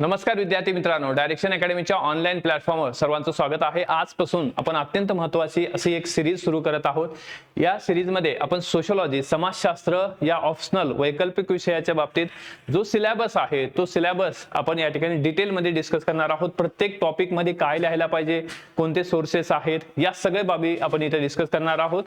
नमस्कार विद्यार्थी मित्रांनो. डायरेक्शन अकॅडमीच्या ऑनलाईन प्लॅटफॉर्मवर सर्वांचं स्वागत आहे. आजपासून आपण अत्यंत महत्त्वाची अशी एक सिरीज सुरू करत आहोत. या सिरीजमध्ये आपण सोशलॉजी समाजशास्त्र या ऑप्शनल वैकल्पिक विषयाच्या बाबतीत जो सिलेबस आहे तो सिलेबस आपण या ठिकाणी डिटेलमध्ये डिस्कस करणार आहोत. प्रत्येक टॉपिकमध्ये काय लिहायला पाहिजे कोणते सोर्सेस आहेत या सगळ्या बाबी आपण इथे डिस्कस करणार आहोत.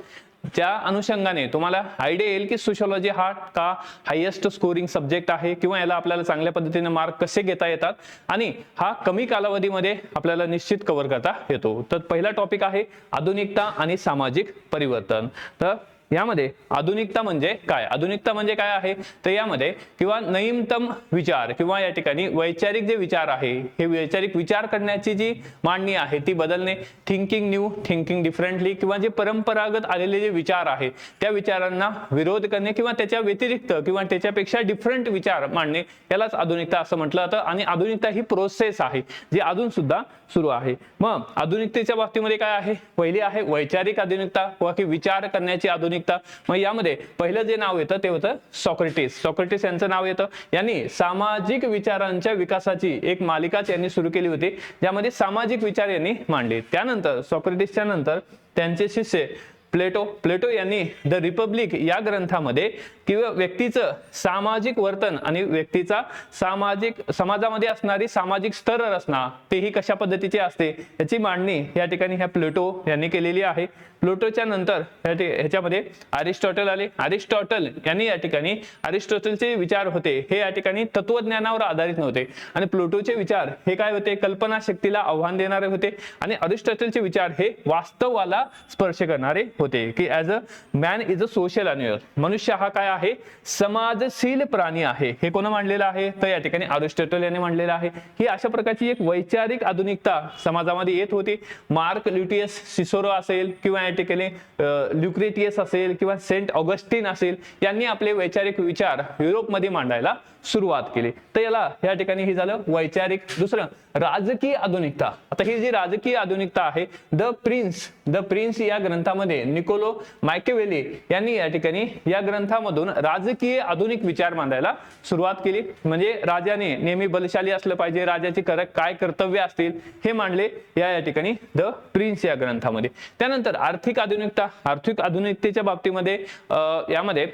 त्या अनुषंगाने तुम्हाला आयडिया येईल की सोशोलॉजी हा का हायेस्ट स्कोरिंग सब्जेक्ट आहे किंवा याला आपल्याला चांगल्या पद्धतीने मार्क कसे घेता येतात आणि हा कमी कालावधीमध्ये आपल्याला निश्चित कव्हर करता येतो. तर पहिला टॉपिक आहे आधुनिकता आणि सामाजिक परिवर्तन. तर यामध्ये आधुनिकता म्हणजे काय? आधुनिकता म्हणजे काय आहे? तर यामध्ये किंवा नवीनतम विचार किंवा या ठिकाणी वैचारिक जे विचार आहे हे वैचारिक विचार करण्याची जी मांडणी आहे ती बदलणे थिंकिंग न्यू थिंकिंग डिफरंटली किंवा जे परंपरागत आलेले जे विचार आहे त्या विचारांना विरोध करणे किंवा त्याच्या व्यतिरिक्त किंवा त्याच्यापेक्षा डिफरंट विचार मांडणे यालाच आधुनिकता असं म्हटलं जातं आणि आधुनिकता ही प्रोसेस आहे जी अजून सुद्धा सुरू आहे. मग आधुनिकतेच्या बाबतीमध्ये काय आहे? पहिली आहे वैचारिक आधुनिकता किंवा की विचार करण्याची आधुनिक आधुनिकता मग यामध्ये पहिलं जे नाव येतं ते होतं सॉक्रेटिस. सॉक्रेटिस यांचं नाव येतं. यांनी सामाजिक विचारांच्या विकासाची एक मालिकाच यांनी सुरू केली होती ज्यामध्ये सामाजिक विचार यांनी मांडले. त्यानंतर सॉक्रेटिसच्या नंतर त्यांचे शिष्य प्लेटो प्लेटो यांनी द रिपब्लिक या ग्रंथामध्ये किंवा व्यक्तीचं सामाजिक वर्तन आणि व्यक्तीचा सामाजिक समाजामध्ये असणारी सामाजिक स्तर रचना तेही कशा पद्धतीची असते याची मांडणी या ठिकाणी ह्या प्लेटो यांनी केलेली आहे. प्लुटोच्या नंतर ह्या ह्याच्यामध्ये अरिस्टॉटल आले. अरिस्टॉटल यांनी या ठिकाणी अरिस्टॉटलचे विचार होते. हे या ठिकाणी तत्वज्ञानावर आधारित नव्हते. आणि प्लुटोचे विचार हे काय होते? कल्पना शक्तीला आव्हान देणारे होते. आणि अरिस्टॉटलचे विचार हे वास्तवाला स्पर्श करणारे होते की as a man is a social animal मनुष्य हा काय आहे? समाजशील प्राणी आहे. हे कोण मांडलेलं आहे? तर या ठिकाणी अरिस्टॉटल यांनी मांडलेलं आहे. ही अशा प्रकारची एक वैचारिक आधुनिकता समाजामध्ये येत होती. मार्क ल्युटियस सिसोरो असेल किंवा या ठिकाणी ल्युक्रेटियस असेल किंवा सेंट ऑगस्टिन असेल यांनी आपले वैचारिक विचार युरोपमध्ये मांडायला सुरुवात केली. तर याला या ठिकाणी हे झालं वैचारिक दुसरं राजकीय आधुनिकता. आता ही जी राजकीय आधुनिकता आहे द प्रिन्स द प्रिन्स या ग्रंथामध्ये निकोलो मायकेवेली यांनी या ठिकाणी या ग्रंथामधून राजकीय आधुनिक विचार मांडायला सुरुवात केली. म्हणजे राजाने नेहमी बलशाली असलं पाहिजे राजाची कर काय कर्तव्य असतील हे मांडले या या ठिकाणी द प्रिन्स या ग्रंथामध्ये. त्यानंतर आर्थिक आधुनिकता आर्थिक आधुनिकतेच्या बाबतीमध्ये अं, यामध्ये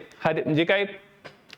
जे काही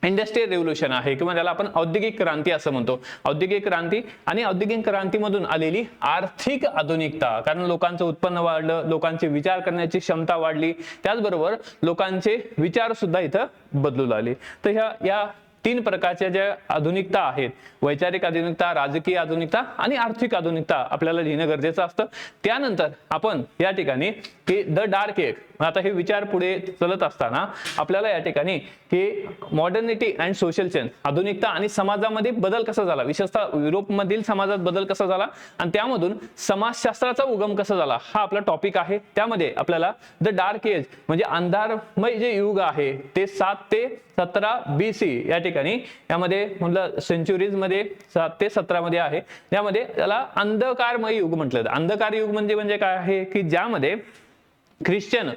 इंडस्ट्रियल रेव्होल्युशन आहे किंवा त्याला आपण औद्योगिक क्रांती असं म्हणतो. औद्योगिक क्रांती आणि औद्योगिक क्रांतीमधून आलेली आर्थिक आधुनिकता. कारण लोकांचं उत्पन्न वाढलं लोकांचे विचार करण्याची क्षमता वाढली. त्याचबरोबर लोकांचे विचार सुद्धा इथं बदलू लागले. तर ह्या या तीन प्रकारच्या ज्या आधुनिकता आहेत वैचारिक आधुनिकता राजकीय आधुनिकता आणि आर्थिक आधुनिकता आपल्याला लिहिणं गरजेचं असतं. त्यानंतर आपण या ठिकाणी की द डार्क एक आता हे विचार पुढे चलत असताना आपल्याला या ठिकाणी की मॉडर्निटी अँड सोशल चेंज आधुनिकता आणि समाजामध्ये बदल कसा झाला? विशेषतः युरोपमधील समाजात बदल कसा झाला? आणि त्यामधून समाजशास्त्राचा उगम कसा झाला? हा आपला टॉपिक आहे. त्यामध्ये आपल्याला द डार्क एज म्हणजे अंधारमय जे युग आहे ते सात ते सतरा बी सी या ठिकाणी यामध्ये म्हटलं सेंचुरीजमध्ये सात ते सतरा मध्ये आहे. त्यामध्ये त्याला अंधकारमय युग म्हटलं अंधकार युग म्हणजे म्हणजे काय आहे? की ज्यामध्ये ख्रिश्चन अं,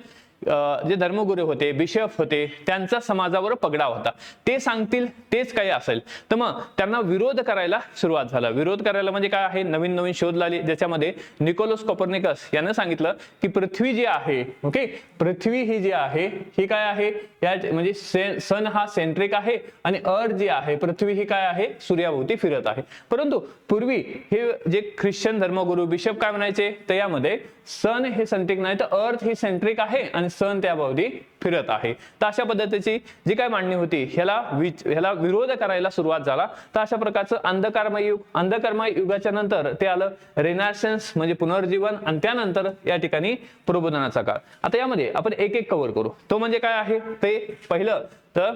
जे धर्मगुरू होते बिशप होते त्यांचा समाजावर पगडा होता. ते सांगतील तेच काही असेल. तर मग त्यांना विरोध करायला सुरुवात झाला. विरोध करायला म्हणजे काय आहे? नवीन नवीन शोध लागले. ज्याच्यामध्ये निकोलस कॉपर्निकस यानं सांगितलं की पृथ्वी जी आहे ओके पृथ्वी ही जी आहे ही काय आहे? या म्हणजे सन हा सेंट्रिक आहे आणि अर्थ जी आहे पृथ्वी ही काय आहे? सूर्याभोवती फिरत आहे. परंतु पूर्वी हे जे ख्रिश्चन धर्मगुरू बिशप काय म्हणायचे? तर यामध्ये सन हे सेंट्रिक नाही तर अर्थ ही सेंट्रिक आहे आणि सन त्याभोवती फिरत आहे. तर अशा पद्धतीची जी काय मांडणी होती ह्याला विच ह्याला विरोध करायला सुरुवात झाला. तर अशा प्रकारचं अंधकारमय युग अंधकर्मय युगाच्या नंतर ते आलं रेनासन्स म्हणजे पुनर्जीवन आणि त्यानंतर या ठिकाणी प्रबोधनाचा काळ. आता यामध्ये आपण एक एक कव्हर करू. तो म्हणजे काय आहे? ते पहिलं तर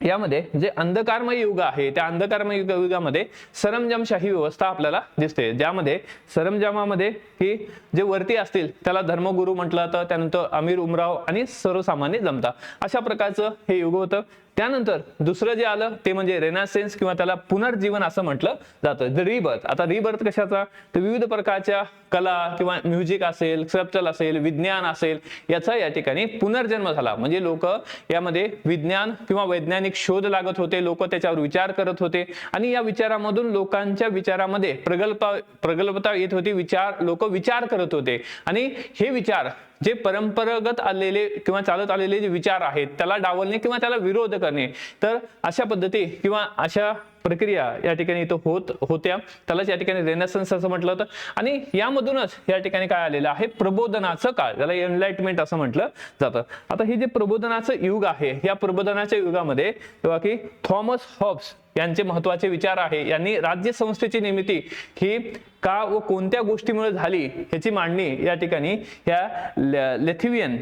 यामध्ये जे अंधकारमय युग आहे त्या अंधकारमय युग युगामध्ये सरंजामशाही व्यवस्था आपल्याला दिसते. ज्यामध्ये सरंजामामध्ये की जे वरती असतील त्याला धर्मगुरू म्हटलं जातं त्यानंतर अमीर उमराव आणि सर्वसामान्य जमता अशा प्रकारचं हे युग होतं. त्यानंतर दुसरं जे आलं ते म्हणजे रेनासेन्स किंवा त्याला पुनर्जीवन असं म्हटलं जातं. द रिबर्थ आता रिबर्थ कशाचा? तर विविध प्रकारच्या कला किंवा म्युझिक असेल स्क्रप्चर असेल विज्ञान असेल याचा या ठिकाणी पुनर्जन्म झाला. म्हणजे लोक यामध्ये विज्ञान किंवा वैज्ञानिक शोध लागत होते. लोक त्याच्यावर विचार करत होते. आणि या विचारामधून लोकांच्या विचारामध्ये प्रगल्भ प्रगल्भता येत होती. विचार लोक विचार करत होते. आणि हे विचार जे परंपरागत आलेले किंवा चालत आलेले जे विचार आहेत त्याला डावलणे किंवा त्याला विरोध करणे तर अशा पद्धती किंवा अशा प्रक्रिया या ठिकाणी इथं होत होत्या. त्यालाच या ठिकाणी रेनेसन्स असं म्हटलं होतं. आणि यामधूनच या ठिकाणी काय आलेलं आहे? प्रबोधनाचं काळ त्याला एनलाइटमेंट असं म्हटलं जातं. आता हे जे प्रबोधनाचं युग आहे या प्रबोधनाच्या युगामध्ये तेव्हा की थॉमस हॉब्स यांचे महत्त्वाचे विचार आहे. यांनी राज्य संस्थेची निर्मिती ही का व कोणत्या गोष्टीमुळे झाली ह्याची मांडणी या ठिकाणी या लेथिवियन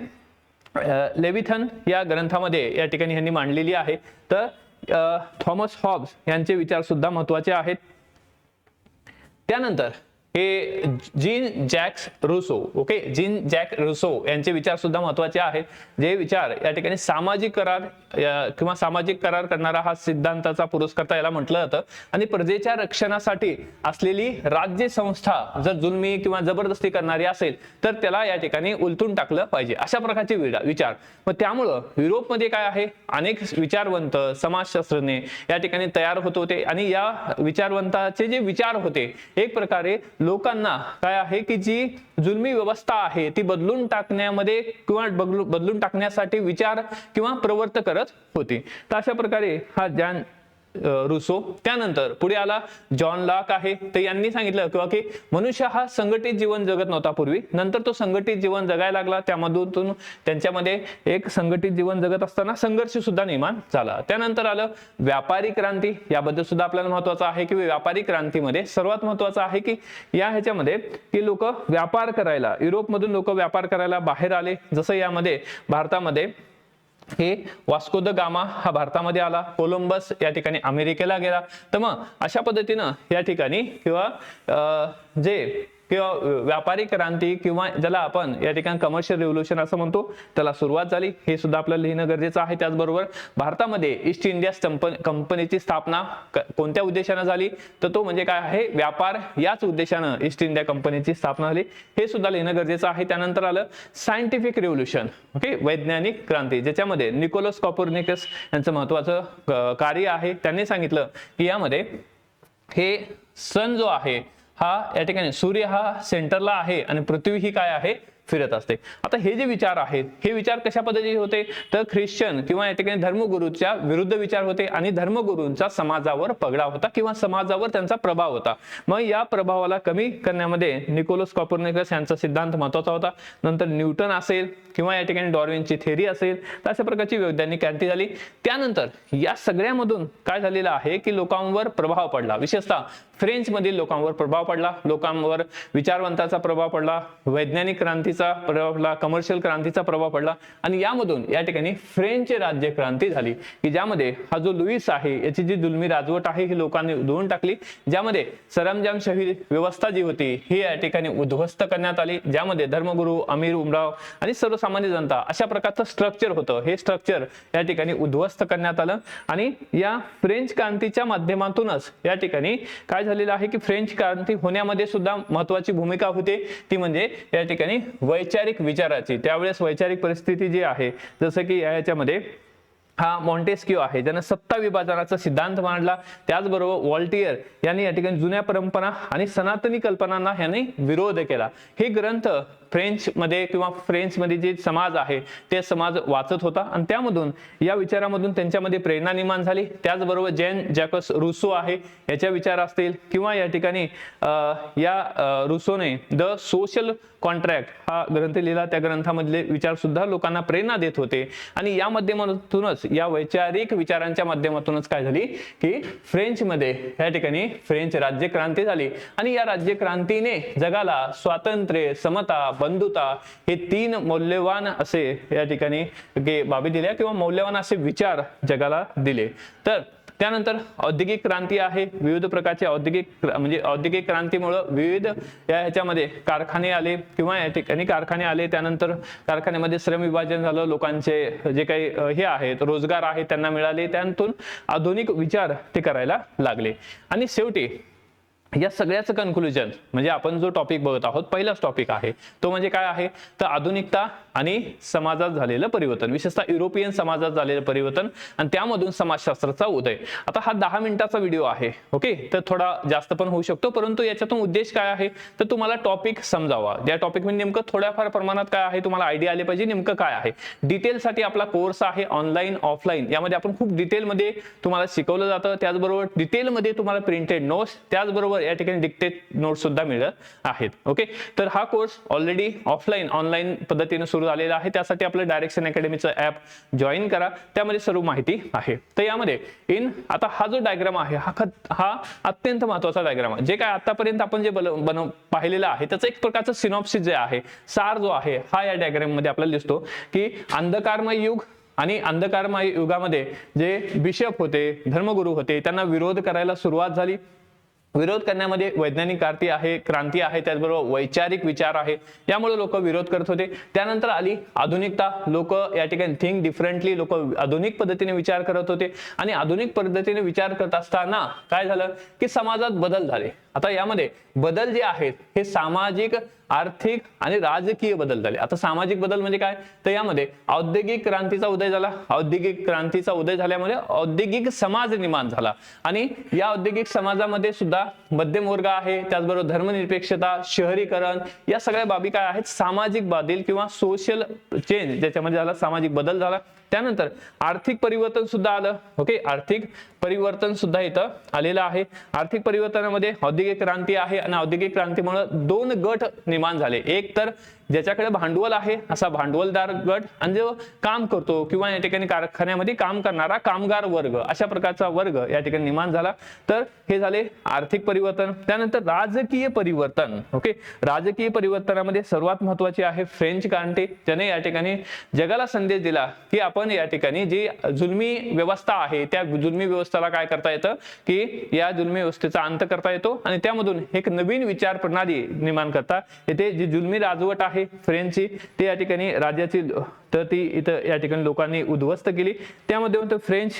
लेविथन या ग्रंथामध्ये या ठिकाणी यांनी मांडलेली आहे. तर थॉमस हॉब्स यांचे विचार सुद्धा महत्त्वाचे आहेत. त्यानंतर हे Jean Jacques Rousseau okay? Jean Jacques Rousseau यांचे विचार सुद्धा महत्त्वाचे आहेत. जे विचार या ठिकाणी सामाजिक करार किंवा सामाजिक करार करणारा हा सिद्धांताचा पुरस्कर्ता याला म्हटलं जातं. आणि प्रजेच्या रक्षणासाठी असलेली राज्य संस्था जर जुलमी किंवा जबरदस्ती करणारी असेल तर त्याला या ठिकाणी उलटून टाकलं पाहिजे. अशा प्रकारचे विचार. मग त्यामुळं युरोपमध्ये काय आहे? अनेक विचारवंत समाजशास्त्रज्ञ या ठिकाणी तयार होत होते. आणि या विचारवंताचे जे विचार होते एक प्रकारे लोकांना काय आहे की जी जुलमी व्यवस्था आहे ती बदलून टाकण्यामध्ये किंवा बदलून टाकण्यासाठी विचार किंवा प्रवर्त करत होती. तर अशा प्रकारे हा ज्ञान रुसो. त्यानंतर पुढे आला जॉन लॉक आहे. तर यांनी सांगितलं किंवा की मनुष्य हा संघटित जीवन जगत नव्हता पूर्वी. नंतर तो संघटित जीवन जगायला लागला. त्यामधून त्यांच्यामध्ये एक संघटित जीवन जगत असताना संघर्ष सुद्धा निर्माण झाला. त्यानंतर आलं व्यापारी क्रांती. याबद्दल सुद्धा आपल्याला महत्वाचं आहे की व्यापारी क्रांतीमध्ये सर्वात महत्वाचं आहे की या ह्याच्यामध्ये की लोक व्यापार करायला युरोपमधून लोक व्यापार करायला बाहेर आले. जसं यामध्ये भारतामध्ये हे वास्को द गामा हा भारतामध्ये आला. कोलंबस या ठिकाणी अमेरिकेला गेला. तर मग अशा पद्धतीनं या ठिकाणी किंवा जे किंवा व्यापारी क्रांती किंवा ज्याला आपण या ठिकाणी कमर्शियल रेव्होल्युशन असं म्हणतो त्याला सुरुवात झाली. हे सुद्धा आपल्याला लिहिणं गरजेचं आहे. त्याचबरोबर भारतामध्ये ईस्ट इंडिया कंपनीची स्थापना कोणत्या उद्देशानं झाली? तर तो म्हणजे काय आहे? व्यापार याच उद्देशानं ईस्ट इंडिया कंपनीची स्थापना झाली. हे सुद्धा लिहिणं गरजेचं आहे. त्यानंतर आलं सायंटिफिक रेव्होल्युशन ओके वैज्ञानिक क्रांती ज्याच्यामध्ये निकोलस कॉपर्निकस यांचं महत्वाचं कार्य आहे. त्यांनी सांगितलं की यामध्ये हे सन जो आहे हा या ठिकाणी सूर्य हा सेंटरला आहे आणि पृथ्वी ही काय आहे? फिरत असते. आता हे जे विचार आहेत हे विचार कशा पद्धतीचे होते? तर ख्रिश्चन किंवा या ठिकाणी धर्मगुरूच्या विरुद्ध विचार होते आणि धर्मगुरूंचा समाजावर पगडा होता किंवा समाजावर त्यांचा प्रभाव होता. मग या प्रभावाला कमी करण्यामध्ये निकोलस कॉपरनिकस यांचा सिद्धांत महत्त्वाचा होता. नंतर न्यूटन असेल किंवा या ठिकाणी डॉर्विनची थेरी असेल तर अशा प्रकारची वैज्ञानिक क्रांती झाली. त्यानंतर या सगळ्यामधून काय झालेलं आहे की लोकांवर प्रभाव पडला. विशेषतः फ्रेंचमधील लोकांवर प्रभाव पडला. लोकांवर विचारवंताचा प्रभाव पडला. वैज्ञानिक क्रांती क्रांतीचा प्रभाव पडला कमर्शियल क्रांतीचा प्रभाव पडला आणि यामधून या ठिकाणी फ्रेंच राज्य क्रांती झाली. की ज्यामध्ये हा जो लुईस आहे याची जी जुलमी राजवट आहे ही लोकांनी उधळून टाकली. ज्यामध्ये सरंजामशाही व्यवस्था जी होती ही या ठिकाणी उद्ध्वस्त करण्यात आली. ज्यामध्ये धर्मगुरू अमीर उमराव आणि सर्वसामान्य जनता अशा प्रकारचं स्ट्रक्चर होतं. हे स्ट्रक्चर या ठिकाणी उद्ध्वस्त करण्यात आलं. आणि या फ्रेंच क्रांतीच्या माध्यमातूनच या ठिकाणी काय झालेलं आहे की फ्रेंच क्रांती होण्यामध्ये सुद्धा महत्वाची भूमिका होते. ती म्हणजे या ठिकाणी वैचारिक विचाराची त्यावेळेस वैचारिक परिस्थिती जी आहे जसं की या याच्यामध्ये हा मॉन्टेस्क्यू आहे ज्यानं सत्ता विभाजनाचा सिद्धांत मांडला त्याचबरोबर वॉल्टियर यांनी या ठिकाणी जुन्या परंपरा आणि सनातनी कल्पनांना यांनी विरोध केला. हे ग्रंथ फ्रेंच मध्ये किंवा फ्रेंच मध्ये जे समाज आहे ते समाज वाचत होता आणि त्यामधून या विचारामधून त्यांच्यामध्ये प्रेरणा निर्माण झाली. त्याचबरोबर जैन जॅकस रुसो आहे याच्या विचार असतील किंवा या ठिकाणी या रुसोने द सोशल कॉन्ट्रॅक्ट हा ग्रंथ लिहिला. त्या ग्रंथामधले विचार सुद्धा लोकांना प्रेरणा देत होते. आणि या माध्यमातूनच या वैचारिक विचारांच्या माध्यमातूनच काय झाली की फ्रेंचमध्ये या ठिकाणी फ्रेंच राज्य क्रांती झाली. आणि या राज्य क्रांतीने जगाला स्वातंत्र्य समता बंधुता हे तीन मौल्यवान असे या ठिकाणी गे- बाबी दिल्या किंवा मौल्यवान असे विचार जगाला दिले. तर त्यानंतर औद्योगिक क्रांती आहे. विविध प्रकारचे औद्योगिक म्हणजे औद्योगिक क्रांतीमुळं विविध या ह्याच्यामध्ये कारखाने आले किंवा या ठिकाणी कारखाने आले. त्यानंतर कारखान्यामध्ये श्रम विभाजन झालं. लोकांचे जे काही हे आहेत रोजगार आहे त्यांना मिळाले. त्यातून आधुनिक विचार ते करायला लागले. आणि शेवटी या सगळ्याचं कन्क्लुजन म्हणजे आपण जो टॉपिक बघत आहोत पहिलाच टॉपिक आहे. तो म्हणजे काय आहे? तर आधुनिकता आणि समाजात झालेलं परिवर्तन. विशेषतः युरोपियन समाजात झालेलं परिवर्तन आणि त्यामधून समाजशास्त्राचा उदय. आता हा दहा मिनिटाचा व्हिडिओ आहे ओके? तर थोडा जास्त पण होऊ शकतो परंतु याच्यातून उद्देश काय आहे? तर तुम्हाला टॉपिक समजावा. त्या टॉपिकमध्ये नेमकं थोड्याफार प्रमाणात काय आहे? तुम्हाला आयडिया आले पाहिजे नेमकं काय आहे? डिटेलसाठी आपला कोर्स आहे ऑनलाईन ऑफलाईन यामध्ये आपण खूप डिटेलमध्ये तुम्हाला शिकवलं जातं. त्याचबरोबर डिटेलमध्ये तुम्हाला प्रिंटेड नोट्स त्याचबरोबर या ठिकाणी डिक्टेड नोट्स सुद्धा मिळत आहेत ओके? तर हा कोर्स ऑलरेडी ऑफलाईन ऑनलाईन पद्धतीने सुरू झालेला आहे. त्यासाठी आपलं डायरेक्शन अकॅडमीचं ऍप जॉईन करा. त्यामध्ये सर्व माहिती आहे. तर यामध्ये इन आता हा जो डायग्राम आहे हा खत हा अत्यंत महत्त्वाचा डायग्राम आहे. जे काय आतापर्यंत आपण जे बनव पाहिलेलं आहे त्याचं एक प्रकारचं सिनॉप्सिस जे आहे सार जो आहे हा या डायग्राममध्ये आपल्याला दिसतो की अंधकारमय युग आणि अंधकारमय युगामध्ये जे बिशप होते धर्मगुरू होते त्यांना विरोध करायला सुरुवात झाली. विरोध करण्यामध्ये वैज्ञानिक क्रांती आहे क्रांती आहे त्याचबरोबर वैचारिक विचार आहे यामुळे लोक विरोध करत होते. त्यानंतर आली आधुनिकता. लोक या ठिकाणी थिंक डिफरंटली लोक आधुनिक पद्धतीने विचार करत होते. आणि आधुनिक पद्धतीने विचार करत असताना काय झालं? की समाजात बदल झाले. आता यामध्ये बदल जे आहेत हे सामाजिक आर्थिक आणि राजकीय बदल झाले. आता सामाजिक बदल म्हणजे काय? तर यामध्ये औद्योगिक क्रांतीचा उदय झाला. औद्योगिक क्रांतीचा उदय झाल्यामुळे औद्योगिक समाज निर्माण झाला. आणि या औद्योगिक समाजामध्ये सुद्धा मध्यम वर्ग आहे त्याचबरोबर धर्मनिरपेक्षता शहरीकरण या सगळ्या बाबी काय आहेत? सामाजिक बदल किंवा सोशल चेंज ज्याच्यामध्ये झाला सामाजिक बदल झाला. त्यानंतर आर्थिक परिवर्तन सुद्धा आलं. ओके आर्थिक परिवर्तन सुद्धा इथं आलेलं आहे. आर्थिक परिवर्तनामध्ये औद्योगिक क्रांती आहे आणि औद्योगिक क्रांतीमुळे दोन गट निर्माण झाले. एक तर ज्याच्याकडे भांडवल आहे असा भांडवलदार गट आणि जो काम करतो किंवा या ठिकाणी कारखान्यामध्ये काम करणारा कामगार वर्ग अशा प्रकारचा वर्ग या ठिकाणी निर्माण झाला. तर हे झाले आर्थिक परिवर्तन त्यानंतर राजकीय परिवर्तन. ओके? राजकीय परिवर्तनामध्ये सर्वात महत्वाची आहे फ्रेंच क्रांती ज्याने या ठिकाणी जगाला संदेश दिला की आपण या ठिकाणी जी जुलमी व्यवस्था आहे त्या जुलमी व्यवस्थेला काय करता येतं? की या जुलमी व्यवस्थेचा अंत करता येतो आणि त्यामधून एक नवीन विचार प्रणाली निर्माण करता येथे जी जुलमी राजवट आहे फ्रेंचची ते या ठिकाणी राज्याची तर ती इथं या ठिकाणी लोकांनी उद्ध्वस्त केली. त्यामध्ये फ्रेंच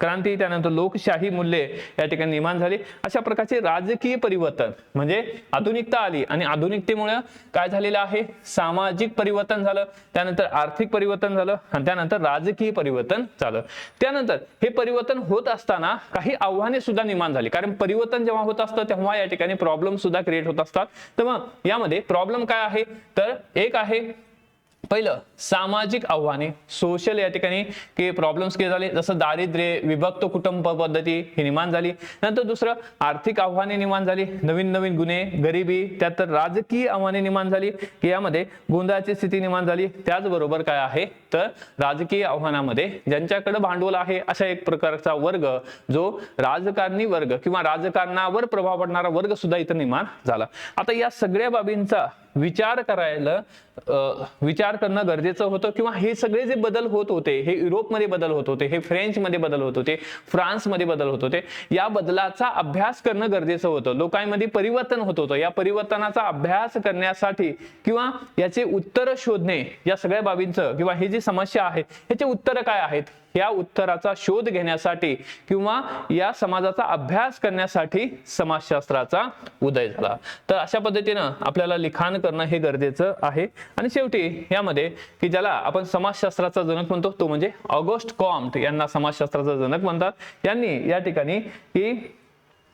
क्रांती त्यानंतर लोकशाही मूल्ये या ठिकाणी निर्माण झाली. अशा प्रकारचे राजकीय परिवर्तन म्हणजे आधुनिकता आली आणि आधुनिकतेमुळे काय झालेलं आहे? सामाजिक परिवर्तन झालं त्यानंतर आर्थिक परिवर्तन झालं आणि त्यानंतर राजकीय परिवर्तन झालं. त्यानंतर हे परिवर्तन होत असताना काही आव्हाने सुद्धा निर्माण झाली. कारण परिवर्तन जेव्हा होत असतं तेव्हा या ठिकाणी प्रॉब्लेम सुद्धा क्रिएट होत असतात. तर मग यामध्ये प्रॉब्लेम काय आहे? तर एक आहे पहिलं सामाजिक आव्हाने. सोशल या ठिकाणी के प्रॉब्लेम्स के झाले. जसं दारिद्र्य विभक्त कुटुंब पद्धती ही निर्माण झाली. नंतर दुसरं आर्थिक आव्हाने निर्माण झाली. नवीन नवीन गुन्हे गरिबी त्यात तर राजकीय आव्हाने निर्माण झाली. की यामध्ये गोंधळाची स्थिती निर्माण झाली. त्याचबरोबर काय आहे? तर राजकीय आव्हानामध्ये ज्यांच्याकडे भांडवल आहे अशा एक प्रकारचा वर्ग जो राजकारणी वर्ग किंवा राजकारणावर प्रभाव पडणारा वर्ग सुद्धा इथं निर्माण झाला. आता या सगळ्या बाबींचा विचार करायला विचार करणं गरजेचं होतं किंवा हे सगळे जे बदल होत होते हे युरोपमध्ये बदल होत होते हे फ्रेंचमध्ये बदल होत होते फ्रान्समध्ये बदल होत होते या बदलाचा अभ्यास करणं गरजेचं होतं. लोकांमध्ये परिवर्तन होत होतं. या परिवर्तनाचा अभ्यास करण्यासाठी किंवा याचे उत्तर शोधणे या सगळ्या बाबींचं किंवा ही जी समस्या आहे ह्याचे उत्तर काय आहेत? या उत्तराचा शोध घेण्यासाठी किंवा या समाजाचा अभ्यास करण्यासाठी समाजशास्त्राचा उदय झाला. तर अशा पद्धतीनं आपल्याला लिखाण करणं हे गरजेचं आहे. आणि शेवटी यामध्ये की ज्याला आपण समाजशास्त्राचा जनक म्हणतो तो म्हणजे ऑगस्ट कॉम्ट यांना समाजशास्त्राचा जनक म्हणतात. यांनी या ठिकाणी की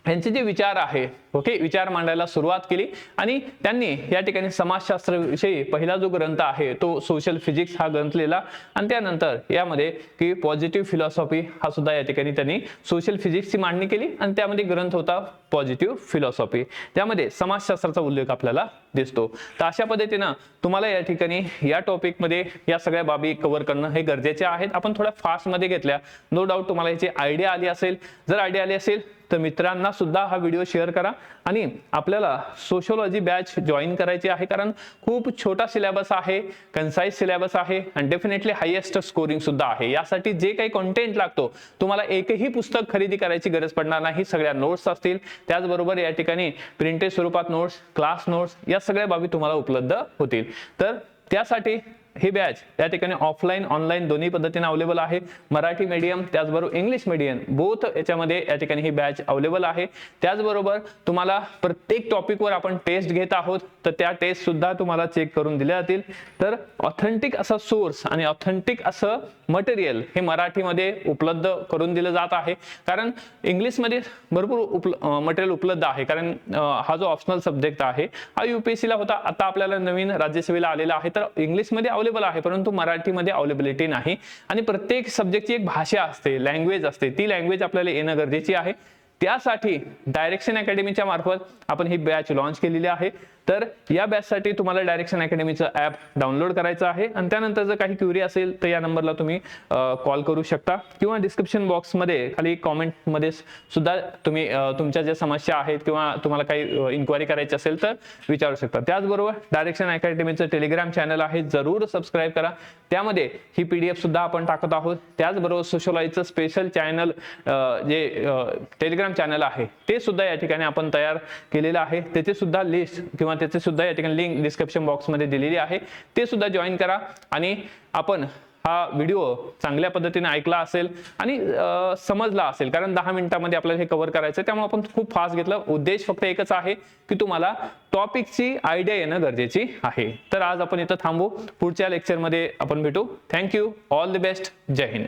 यांचे जे विचार आहे ओके विचार मांडायला सुरुवात केली. आणि त्यांनी या ठिकाणी समाजशास्त्राविषयी पहिला जो ग्रंथ आहे तो सोशल फिजिक्स हा ग्रंथ लिहिला आणि त्यानंतर यामध्ये की पॉझिटिव्ह फिलॉसॉफी हा सुद्धा या ठिकाणी त्यांनी सोशल फिजिक्सची मांडणी केली. आणि त्यामध्ये ग्रंथ होता पॉझिटिव्ह फिलॉसॉफी त्यामध्ये समाजशास्त्राचा उल्लेख आपल्याला दिसतो. तर अशा पद्धतीनं तुम्हाला या ठिकाणी या टॉपिकमध्ये या सगळ्या बाबी कव्हर करणं हे गरजेचे आहेत. आपण थोड्या फास्टमध्ये घेतल्या. नो डाऊट तुम्हाला याची आयडिया आली असेल. जर आयडिया आली असेल तर मित्रांना सुद्धा हा व्हिडिओ शेअर करा. आणि आपल्याला सोशोलॉजी बॅच जॉईन करायची आहे कारण खूप छोटा सिलेबस आहे कन्साईज सिलेबस आहे आणि डेफिनेटली हायेस्ट स्कोरिंग सुद्धा आहे. यासाठी जे काही कॉन्टेंट लागतो तुम्हाला एकही पुस्तक खरेदी करायची गरज पडणार नाही. सगळ्या नोट्स असतील. त्याचबरोबर या ठिकाणी प्रिंटेड स्वरूपात नोट्स क्लास नोट्स या सगळ्या बाबी तुम्हाला उपलब्ध होतील. तर त्यासाठी ही बॅच या ठिकाणी ऑफलाईन ऑनलाईन दोन्ही पद्धतीने अवेलेबल आहे. मराठी मीडियम त्याचबरोबर इंग्लिश मीडियम बोथ याच्यामध्ये या ठिकाणी ही बॅच अवेलेबल आहे. त्याचबरोबर तुम्हाला प्रत्येक टॉपिकवर आपण टेस्ट घेत आहोत तर त्या टेस्ट सुद्धा तुम्हाला चेक करून दिल्या जातील. तर ऑथेंटिक असा सोर्स आणि ऑथेंटिक असं मटेरियल हे मराठीमध्ये उपलब्ध करून दिलं जात आहे. कारण इंग्लिशमध्ये भरपूर उपल मटेरियल उपलब्ध आहे. कारण हा जो ऑप्शनल सब्जेक्ट आहे हा युपीएससीला होता. आता आपल्याला नवीन राज्यसेवेला आलेला आहे. तर इंग्लिशमध्ये अवेलेबल आहे परंतु मराठीमध्ये अवेलेबिलिटी नाही. आणि प्रत्येक सब्जेक्टची एक भाषा असते लँग्वेज असते. ती लँग्वेज आपल्याला येणं गरजेची आहे. त्यासाठी डायरेक्शन अकॅडमीच्या मार्फत आपण ही बॅच लॉन्च केलेली आहे. तर या बॅचसाठी तुम्हाला डायरेक्शन अकॅडमीचं ॲप डाउनलोड करायचं आहे. आणि त्यानंतर जर काही क्युरी असेल तर या नंबरला तुम्ही कॉल करू शकता. किंवा डिस्क्रिप्शन बॉक्समध्ये खाली कॉमेंटमध्ये सुद्धा तुम्ही तुमच्या ज्या समस्या आहेत किंवा तुम्हाला काही इन्क्वायरी करायची असेल तर विचारू शकता. त्याचबरोबर डायरेक्शन अकॅडमीचं टेलिग्राम चॅनल आहे. जरूर सबस्क्राईब करा. त्यामध्ये ही पी डी एफ सुद्धा आपण टाकत आहोत. त्याचबरोबर सोशलाईजचं स्पेशल चॅनल जे टेलिग्राम चॅनल आहे ते सुद्धा या ठिकाणी आपण तयार केलेलं आहे. त्याचे सुद्धा लिस्ट किंवा त्याचे सुद्धा या ठिकाणी लिंक डिस्क्रिप्शन बॉक्समध्ये दिलेली आहे. ते सुद्धा जॉईन करा आणि आपण हा व्हिडिओ चांगल्या पद्धतीने ऐकला असेल आणि समजला असेल. कारण दहा मिनिटामध्ये आपल्याला हे कव्हर करायचं आहे त्यामुळे आपण खूप फास्ट घेतलं. उद्देश फक्त एकच आहे की तुम्हाला टॉपिकची आयडिया येणं गरजेची आहे. तर आज आपण इथं थांबू. पुढच्या लेक्चरमध्ये आपण भेटू. Thank you all the best Jai Hind.